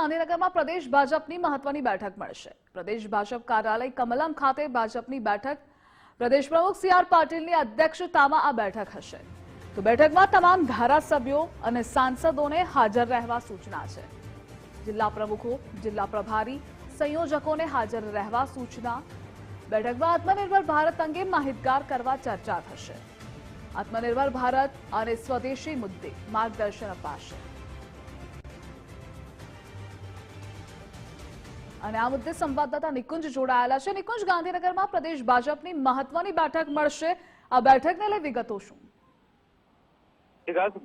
ગાંધીનગરમાં પ્રદેશ ભાજપની મહત્વની બેઠક મળશે. પ્રદેશ ભાજપ કાર્યાલય કમલમ ખાતે ભાજપની બેઠક. પ્રદેશ પ્રમુખ સી આર પાટીલની અધ્યક્ષતામાં આ બેઠક હશે. તો બેઠકમાં તમામ ધારાસભ્યો અને સાંસદોને હાજર રહેવા સૂચના છે. જિલ્લા પ્રમુખો, જિલ્લા પ્રભારી, સંયોજકોને હાજર રહેવા સૂચના. બેઠકમાં આત્મનિર્ભર ભારત અંગે માહિતગાર કરવા ચર્ચા થશે. આત્મનિર્ભર ભારત અને સ્વદેશી મુદ્દે માર્ગદર્શન અપાશે. અને આ મુદ્દે સંવાદદાતા નિકુંજ જોડાયેલા છે. નિકુંજ, ગાંધીનગરમાં પ્રદેશ ભાજપની મહત્વની બેઠક મળશે. આ બેઠકને લઈ વિગતો શું?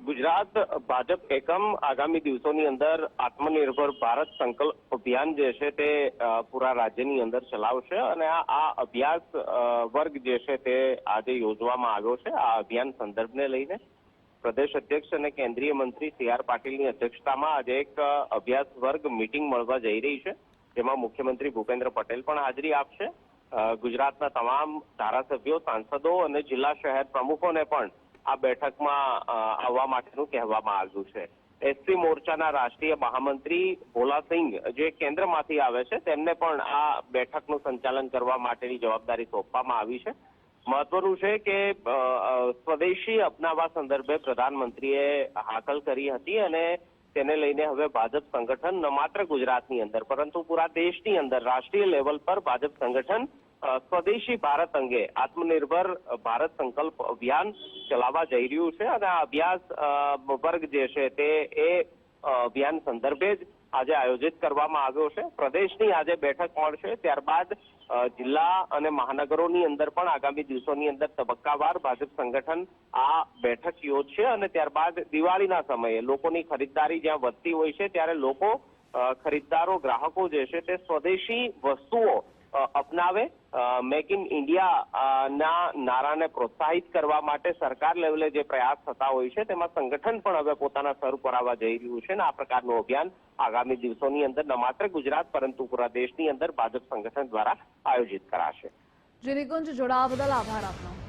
ગુજરાત ભાજપ એકમ આગામી દિવસોની અંદર આત્મનિર્ભર ભારત સંકલ્પ અભિયાન જે છે તે પૂરા રાજ્યની અંદર ચલાવશે અને આ અભ્યાસ વર્ગ જે છે તે આજે યોજવામાં આવ્યો છે. આ અભિયાન સંદર્ભને લઈને પ્રદેશ અધ્યક્ષ અને કેન્દ્રીય મંત્રી સી આર પાટીલની અધ્યક્ષતામાં આજે એક અભ્યાસ વર્ગ મીટિંગ મળવા જઈ રહી છે. જેમાં મુખ્યમંત્રી ભૂપેન્દ્ર પટેલ પણ હાજરી આપશે. ગુજરાતના તમામ ધારાસભ્યો, સાંસદો અને જિલ્લા શહેર પ્રમુખોને પણ આ બેઠકમાં આવવા માટેનું કહેવામાં આવ્યું છે. એસસી મોરચાના રાષ્ટ્રીય મહામંત્રી ભોલાસિંહ જે કેન્દ્રમાંથી આવે છે, તેમને પણ આ બેઠકનું સંચાલન કરવા માટેની જવાબદારી સોંપવામાં આવી છે. મહત્વનું છે કે સ્વદેશી અપનાવવા સંદર્ભે પ્રધાનમંત્રીએ હાકલ કરી હતી અને તેને લઈને હવે ભાજપ સંગઠન ન માત્ર ગુજરાતની અંદર, પરંતુ પૂરા દેશની અંદર રાષ્ટ્રીય લેવલ પર ભાજપ સંગઠન સ્વદેશી ભારત અંગે આત્મનિર્ભર ભારત સંકલ્પ અભિયાન ચલાવવા જઈ રહ્યું છે. અને આ અભ્યાસ વર્ગ જે છે તે એ અભિયાન સંદર્ભે જ આજે આયોજિત કરવામાં આવ્યો છે. પ્રદેશની આજે બેઠક મળશે. ત્યારબાદ જિલ્લા અને મહાનગરોની અંદર પણ આગામી દિવસોની અંદર તબક્કાવાર ભાજપ સંગઠન આ બેઠક યોજશે અને ત્યારબાદ દિવાળીના સમયે લોકોની ખરીદદારી જ્યાં વધતી હોય છે, ત્યારે લોકો ખરીદદારો, ગ્રાહકો જે છે તે સ્વદેશી વસ્તુઓ અપનાવે. મેક ઇન ઇન્ડિયા ના નારાને પ્રોત્સાહિત કરવા માટે સરકાર લેવલે જે પ્રયાસ થતા હોય છે, તેમાં સંગઠન પણ હવે પોતાના સ્તર પર આવવા જઈ રહ્યું છે અને આ પ્રકારનું અભિયાન આગામી દિવસોની અંદર, ન માત્ર ગુજરાત પરંતુ પૂરા દેશની અંદર ભાજપ સંગઠન દ્વારા આયોજિત કરાશે. જે જોડાવા બદલ આભાર આપનો.